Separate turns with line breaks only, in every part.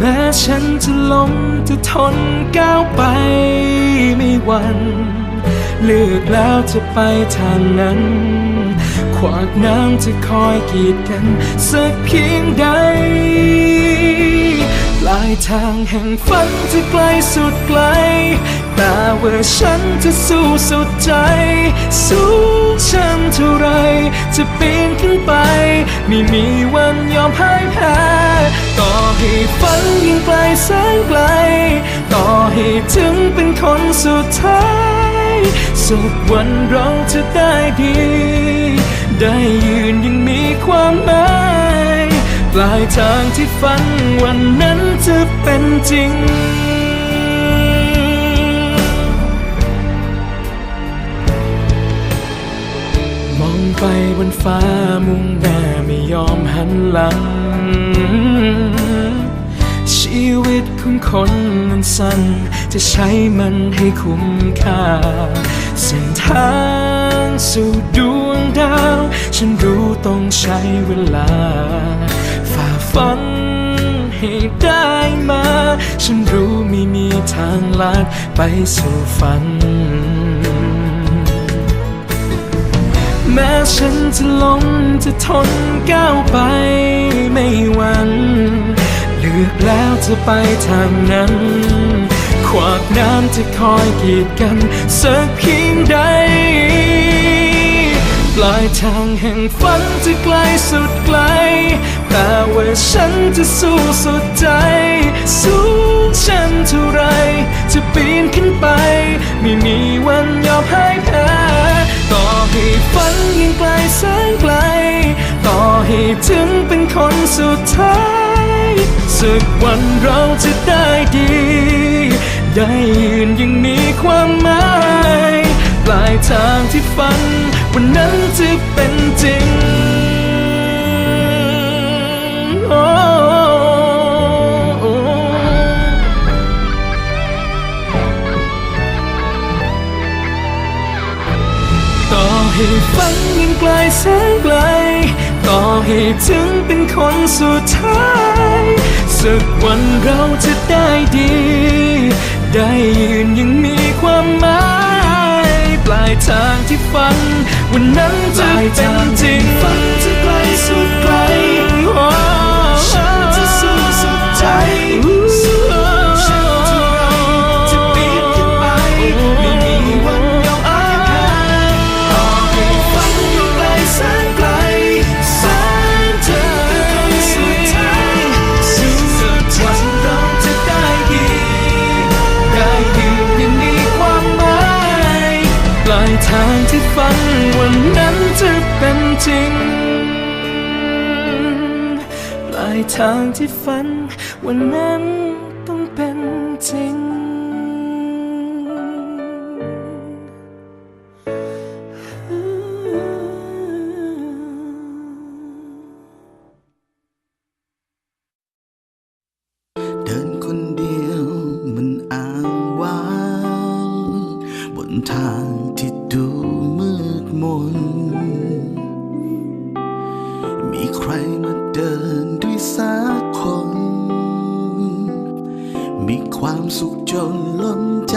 แม้ฉันจะล้มจะทนก้าวไปไม่หวันเลือกแล้วจะไปทางนั้น ขวากน้ำจะคอยกีดกัน สักเพียงใดายทางแห่งฝันจะไกลสุดไกล แต่ว่าฉันจะสู้สุดใจ สู้ฉันเท่าไร จะปีนขึ้นไป ไม่มีวันยอมพ่ายแพ้ต่อให้ฝันยิ่งไกลแสนไกล ต่อให้ถึงเป็นคนสุดท้าย สุดวันเราจะได้ดี ได้ยืนยังมีความหมาย ลายทางที่ฝันวันนั้นจะเป็นจริง มองไปบนฟ้ามุ่งหน้าไม่ยอมหันหลัง ชีวิตของคนมันสั้น จะใช้มันให้คุ้มค่า เส้นทางสู่ดวงดาว ฉันรู้ต้องใช้เวลา ฝันให้ได้มา ฉันรู้ไม่มีทางลัดไปสู่ฝัน แม้ฉันจะล้มจะทนก้าวไปไม่หวั่นเลือกแล้วจะไปทางนั้น ขวากน้ำจะคอยกีดกันสักเพียงใด ปลายทางแห่งฝันจะไกลสุดไกล แต่ว่าฉันจะสู้สุดใจ สู้ฉันเท่าไร จะปีนขึ้นไป ไม่มีวันยอมพ่ายแพ้ต่อให้ฝันยิ่งไกลแสนไกล ต่อให้ถึงเป็นคนสุดท้ายสักวันเราจะได้ดี ได้ยืนยังมีความหมาย ปลายทางที่ฝัน วันนั้นจะเป็นจริง ต่อให้ฝันยิ่งไกลแสนไกล ต่อให้ถึงเป็นคนสุดท้ายสักวันเราจะได้ดี ได้ยืนยังมีความหมาย ปลายทางที่ฝัน วันนั้นจะเป็นจริงฝันจะไกลสุดไกล ทางที่ฝันวันนั้นจะเป็นจริง ปลายทางที่ฝันวันนั้น
ความสุขจนล้นใจ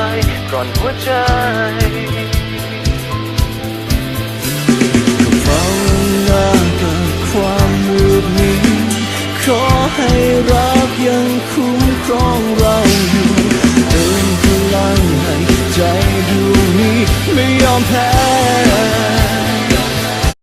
ลายกร่อนหัวใจเฝ้าหน้ากับความมืดมิดขอให้รักยังคุ้มครองเราอยู่เติมพลังให้ใจดวงนี้ไม่ยอมแพ้